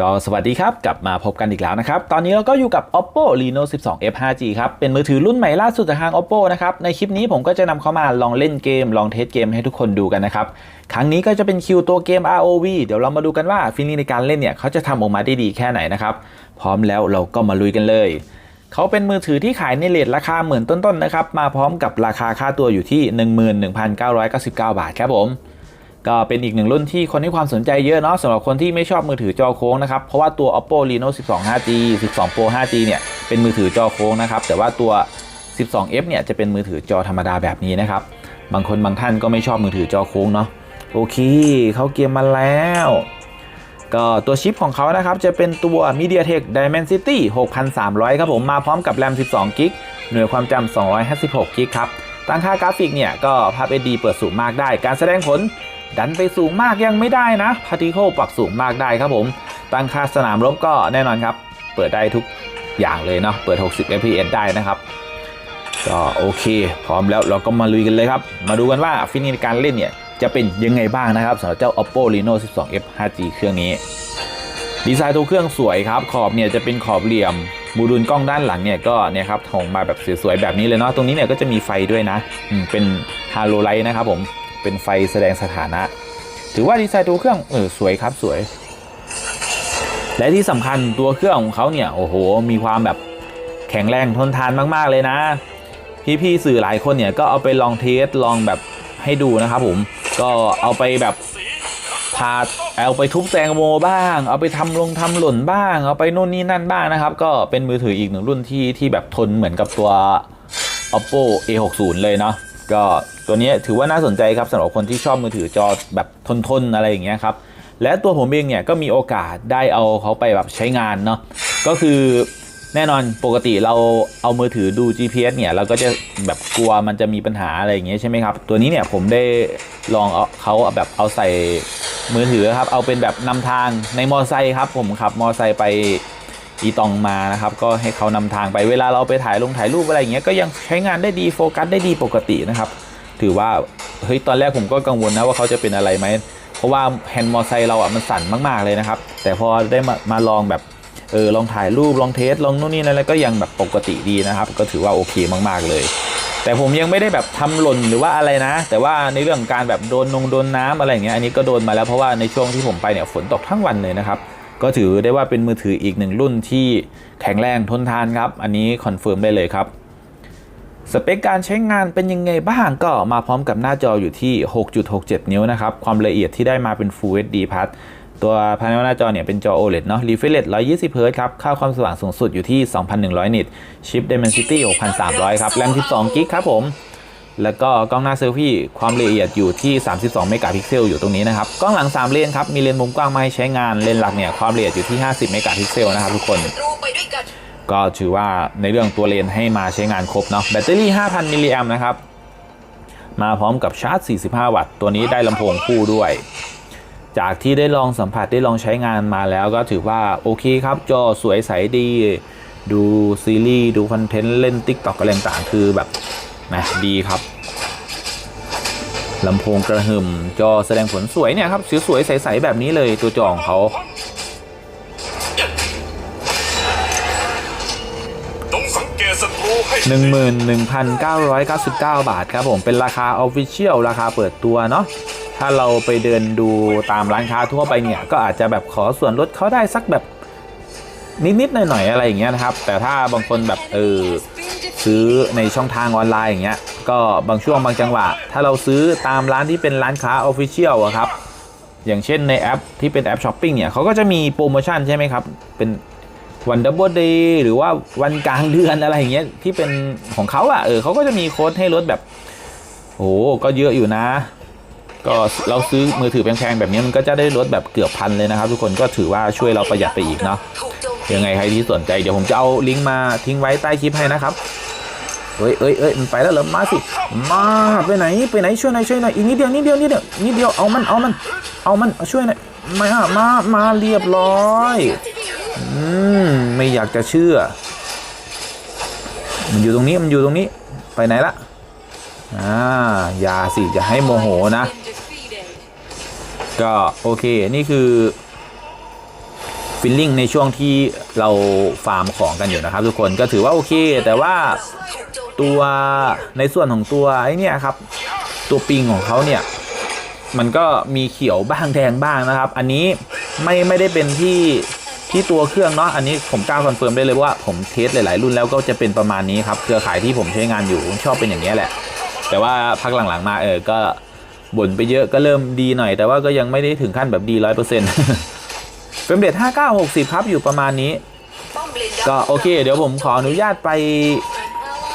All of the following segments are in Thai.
ก็สวัสดีครับ กลับมาพบกันอีกแล้วนะครับ ตอนนี้เราก็อยู่กับ oppo reno 12 f 5g ครับ เป็นมือถือรุ่นใหม่ล่าสุดจากทาง oppo นะครับ ในคลิปนี้ผมก็จะนำเข้ามาลองเล่นเกม ลองเทสเกมให้ทุกคนดูกันนะครับ ครั้งนี้ก็จะเป็นคิวตัวเกม ROV เดี๋ยวเรามาดูกันว่าฟีลลิ่งในการเล่นเนี่ย เขาจะทำออกมาได้ดีแค่ไหนนะครับ พร้อมแล้วเราก็มาลุยกันเลยเขาเป็นมือถือที่ขายในเลทราคาหมื่นต้นๆนะครับ มาพร้อมกับราคาค่าตัวอยู่ที่ 11,999 บาทครับผม ก็เป็นอีกหนึ่งรุ่นที่คนให้ความสนใจเยอะเนาะสำหรับคนที่ไม่ชอบมือถือจอโค้งนะครับ เพราะว่าตัว oppo reno 12 5g 12 pro 5g เนี่ยเป็นมือถือจอโค้งนะครับ แต่ว่าตัว 12f เนี่ยจะเป็นมือถือจอธรรมดาแบบนี้นะครับ บางคนบางท่านก็ไม่ชอบมือถือจอโค้งเนาะโอเค เขาเกียมมาแล้ว ก็ตัวชิปของเขานะครับ จะเป็นตัว MediaTek Dimensity 6300 ครับผมมาพร้อมกับ RAM 12 g b หน่วยความจำ256 g b ครับตั้งค่ากราฟิกเนี่ยก็ภาพ HD เปิดสูงมากได้ การแสดงผล ดันไปสูงมากยังไม่ได้นะ Particle ปรับสูงมากได้ครับผม ตั้งค่าสนามรบก็แน่นอนครับ เปิดได้ทุกอย่างเลยเนาะเปิด 60 fps ได้นะครับก็โอเค พร้อมแล้วเราก็มาลุยกันเลยครับ มาดูกันว่าฟินิชการเล่นเนี่ย จะเป็นยังไงบ้างนะครับสำหรับเจ้า oppo reno 12f 5g เครื่องนี้ ดีไซน์ตัวเครื่องสวยครับ ขอบเนี่ยจะเป็นขอบเหลี่ยมบูดูลกล้องด้านหลังเนี่ยก็เนี่ยครับถงมาแบบสวยๆแบบนี้เลยเนาะตรงนี้เนี่ยก็จะมีไฟด้วยนะเป็นฮาโลไลท์นะครับผม เป็นไฟแสดงสถานะ ถือว่าดีไซน์ตัวเครื่องเออสวยครับสวย และที่สำคัญตัวเครื่องของเขาเนี่ยโอ้โห มีความแบบแข็งแรงทนทานมาก ๆ เลยนะ พี่ๆสื่อหลายคนเนี่ยก็เอาไปลองเทสลองแบบให้ดูนะครับผมก็เอาไปแบบพาเอาไปทุบแตงโมบ้าง เอาไปทำลงทำหล่นบ้าง เอาไปนู่นนี่นั่นบ้างนะครับ ก็เป็นมือถืออีกหนึ่งรุ่นที่ที่แบบทนเหมือนกับตัว oppo a60 เลยเนาะ ก็ตัวนี้ถือว่าน่าสนใจครับสำหรับคนที่ชอบมือถือจอแบบทนๆอะไรอย่างเงี้ยครับและตัวผมเองเนี่ยก็มีโอกาสได้เอาเขาไปแบบใช้งานเนาะก็คือแน่นอนปกติเราเอามือถือดู GPS เนี่ยเราก็จะแบบกลัวมันจะมีปัญหาอะไรอย่างเงี้ยใช่ไหมครับ ตัวนี้เนี่ยผมได้ลองเอาเขาเอาแบบเอาใส่มือถือครับ เอาเป็นแบบนำทางในมอไซค์ครับ ผมขับมอไซค์ไป อีตองมานะครับก็ให้เขานำทางไปเวลาเราไปถ่ายลงถ่ายรูปอะไรอย่างเงี้ยก็ยังใช้งานได้ดีโฟกัสได้ดีปกตินะครับถือว่าเฮ้ยตอนแรกผมก็กังวลนะว่าเขาจะเป็นอะไรไหมเพราะว่าแฮนด์มอไซค์เราอะมันสั่นมากๆเลยนะครับแต่พอได้มามาลองแบบเออลองถ่ายรูปลองเทสลองนู่นนี่นั่นแล้วก็ยังแบบปกติดีนะครับ ก็ถือว่าโอเคมากๆเลย แต่ผมยังไม่ได้แบบทำหล่นหรือว่าอะไรนะ แต่ว่าในเรื่องการแบบโดนนงโดนน้ำอะไรอย่างเงี้ยอันนี้ก็โดนมาแล้วเพราะว่าในช่วงที่ผมไปเนี่ยฝนตกทั้งวันเลยนะครับ ก็ถือได้ว่าเป็นมือถืออีกหนึ่งรุ่นที่แข็งแรงทนทานครับ อันนี้คอนเฟิร์มได้เลยครับ สเปคการใช้งานเป็นยังไงบ้างก็มาพร้อมกับหน้าจออยู่ที่ 6.67 นิ้วนะครับ ความละเอียดที่ได้มาเป็น Full HD Plus ตัวพาเนลหน้าจอเนี่ยเป็นจอ OLED เนาะ refresh 120 Hz ครับ ค่าความสว่างสูงสุดอยู่ที่ 2,100 นิต ชิป Dimensity 6,300 ครับ RAM 12 g b ครับผม แล้วก็กล้องหน้าเซลฟี่ความละเอียดอยู่ที่ 32 เมกะพิกเซลอยู่ตรงนี้นะครับ กล้องหลัง 3 เลนครับ มีเลนมุมกว้างมาให้ใช้งาน เลนหลักเนี่ยความละเอียดอยู่ที่ 50 เมกะพิกเซลนะครับทุกคนรู้ไปด้วยกันก็ถือว่าในเรื่องตัวเลนให้มาใช้งานครบเนาะ แบตเตอรี่ 5,000 มิลลิแอมนะครับ มาพร้อมกับชาร์จ 45 วัตต์ ตัวนี้ได้ลำโพงคู่ด้วย จากที่ได้ลองสัมผัสได้ลองใช้งานมาแล้วก็ถือว่าโอเคครับ จอสวยใสดี ดูซีรีส์ ดูคอนเทนต์ เล่น t ิ k t o k อะไรต่างๆคือแบบ นะดีครับลำโพงกระหึ่มจอแสดงผลสวยเนี่ยครับสวยๆใสๆแบบนี้เลยตัวจอของเขาต้องสังเกตศัตรูให้11,999บาทครับผมเป็นราคา Official ราคาเปิดตัวเนาะถ้าเราไปเดินดูตามร้านค้าทั่วไปเนี่ยก็อาจจะแบบขอส่วนลดเขาได้สักแบบนิดๆหน่อยๆอะไรอย่างเงี้ยนะครับ แต่ถ้าบางคนแบบเออ ซื้อในช่องทางออนไลน์อย่างเงี้ยก็บางช่วงบางจังหวะ ถ้าเราซื้อตามร้านที่เป็นร้านค้า Official อะครับ อย่างเช่นในแอปที่เป็นแอปช้อปปิ้งเนี่ยเขาก็จะมีโปรโมชั่นใช่ไหมครับ เป็นวันดับเบิลเดย์หรือว่าวันกลางเดือนอะไรอย่างเงี้ยที่เป็นของเขาอะเออเขาก็จะมีโค้ดให้ลดแบบโอ้ก็เยอะอยู่นะ ก็เราซื้อมือถือแพงๆแบบนี้มันก็จะได้ลดแบบเกือบพันเลยนะครับ ทุกคนก็ถือว่าช่วยเราประหยัดไปอีกเนาะ ยังไงใครที่สนใจเดี๋ยวผมจะเอาลิงก์มาทิ้งไว้ใต้คลิปให้นะครับเอ้ยเอ้ยเอ้ยมันไปแล้วเหรอมาสิ มาไปไหนไปไหนช่วยหน่อยช่วยหน่อยอีกนิดเดียวนิดเดียวนิดเดียวนิดเดียวเอามันเอามัน เอามันช่วยหน่อยมามามาเรียบร้อยอืมไม่อยากจะเชื่อ มันอยู่ตรงนี้มันอยู่ตรงนี้ไปไหนละอ่าอย่าสิจะให้โมโหนะ ก็โอเคนี่คือ ฟิลลิ่งในช่วงที่เราฟาร์มของกันอยู่นะครับ ทุกคนก็ถือว่าโอเค แต่ว่าตัวในส่วนของตัวไอ้นี่ครับ ตัวปิงของเขาเนี่ย มันก็มีเขียวบ้างแดงบ้างนะครับ อันนี้ไม่ไม่ได้เป็นที่ที่ตัวเครื่องเนาะอันนี้ผมกล้าคอนเฟิร์มได้เลยว่าผมเทสหลาย ๆ รุ่นแล้วก็จะเป็นประมาณนี้ครับเครือข่ายที่ผมใช้งานอยู่ชอบเป็นอย่างนี้แหละ แต่ว่าพักหลัง ๆ มาเออก็บ่นไปเยอะก็เริ่มดีหน่อย แต่ว่าก็ยังไม่ได้ถึงขั้นแบบดีร้อยเปอร์เซ็นต์ เฟรมเรท5960 ครับ อยู่ประมาณนี้ ก็โอเค เดี๋ยวผมขออนุญาตไป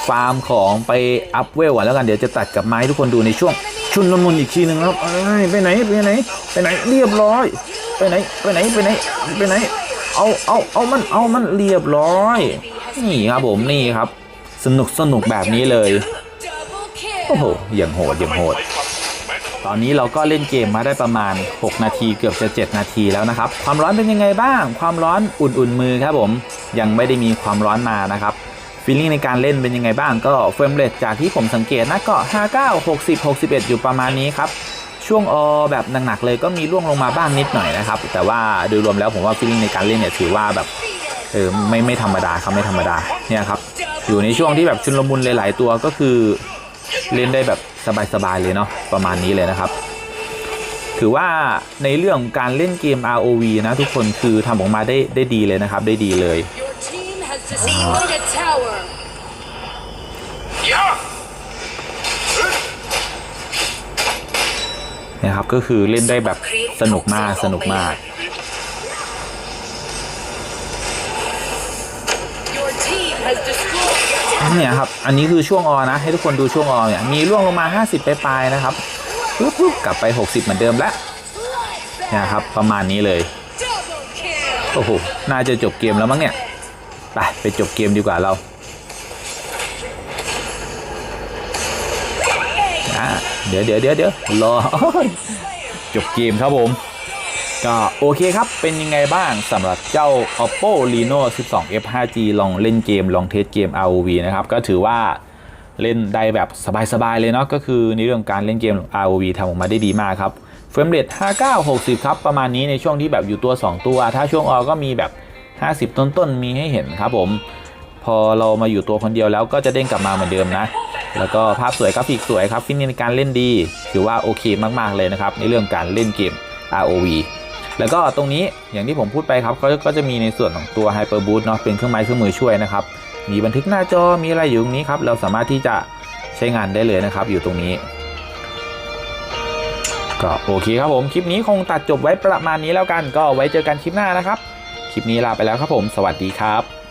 ฟาร์มของไปอัพเวลก่อนแล้วกันเดี๋ยวจะตัดกับไมาให้ทุกคนดูในช่วง ชุนลมุนอีกทีหนึ่งครับเอ้ไปไหนไปไหนไปไหนเรียบร้อย ไปไหนไปไหนไปไหนไปไหน เอาเอาเอามันเอามันเรียบร้อย นี่ครับผมนี่ครับ สนุกสนุกแบบนี้เลย โอ้โหอย่างโหดอย่างโหด ตอนนี้เราก็เล่นเกมมาได้ประมาณ 6 นาทีเกือบจะ 7 นาทีแล้วนะครับ ความร้อนเป็นยังไงบ้าง ความร้อนอุ่นๆมือครับผม ยังไม่ได้มีความร้อนมานะครับฟีลลิ่งในการเล่นเป็นยังไงบ้างก็เฟรมเรทจากที่ผมสังเกตนะก็ 59 60 61 อยู่ประมาณนี้ครับ ช่วงออแบบหนักๆเลยก็มีร่วงลงมาบ้างนิดหน่อยนะครับ แต่ว่าโดยรวมแล้วผมว่าฟีลลิ่งในการเล่นเนี่ยถือว่าแบบเออไม่ไม่ธรรมดาครับไม่ธรรมดาเนี่ยครับอยู่ในช่วงที่แบบชุนลมุนหลาย ๆ ตัวก็คือเล่นได้แบบ สบาย ๆ เลยเนาะประมาณนี้เลยนะครับ ถือว่าในเรื่องการเล่นเกม ROV นะทุกคนคือทำออกมาได้ได้ดีเลยนะครับ ได้ดีเลย Your team has destroyed a tower. ยานะครับก็คือเล่นได้แบบสนุกมากสนุกมาก เนี่ยครับ อันนี้คือช่วงออนะ ให้ทุกคนดูช่วงออเนี่ย มีร่วงลงมา 50 ไปปลายนะครับปุ๊บปุ๊บกลับไป 60 เหมือนเดิมแล้วนี่ยครับ ประมาณนี้เลย โอ้โห น่าจะจบเกมแล้วมั้งเนี่ย ไป ไปจบเกมดีกว่าเราเดี๋ยวเดี๋ยวเดี๋ยวเดี๋ยวรอ จบเกมครับผม ก็โอเคครับ เป็นยังไงบ้างสำหรับเจ้า oppo reno 12 f 5g ลองเล่นเกม ลองเทสเกม rov นะครับ ก็ถือว่าเล่นได้แบบสบาย ๆ เลยเนาะก็คือในเรื่องการเล่นเกม rov ทำออกมาได้ดีมากครับเฟรมเรท59 60 ครับ ประมาณนี้ในช่วงที่แบบอยู่ตัว 2 ตัว ถ้าช่วงออก็มีแบบ 50 ต้น ๆ มีให้เห็นครับผม พอเรามาอยู่ตัวคนเดียวแล้วก็จะเด้งกลับมาเหมือนเดิมนะ แล้วก็ภาพสวยกราฟิกสวยครับฟินในการเล่นดี ถือว่าโอเคมากๆเลยนะครับ ในเรื่องการเล่นเกม ROV แล้วก็ตรงนี้อย่างที่ผมพูดไปครับก็จะมีในส่วนของตัว Hyper Boost เนาะเป็นเครื่องไม้เครื่องมือช่วยนะครับ มีบันทึกหน้าจอมีอะไรอยู่ตรงนี้ครับ เราสามารถที่จะใช้งานได้เลยนะครับ อยู่ตรงนี้ก็โอเคครับผม คลิปนี้คงตัดจบไว้ประมาณนี้แล้วกัน ก็ไว้เจอกันคลิปหน้านะครับ คลิปนี้ลาไปแล้วครับผม สวัสดีครับ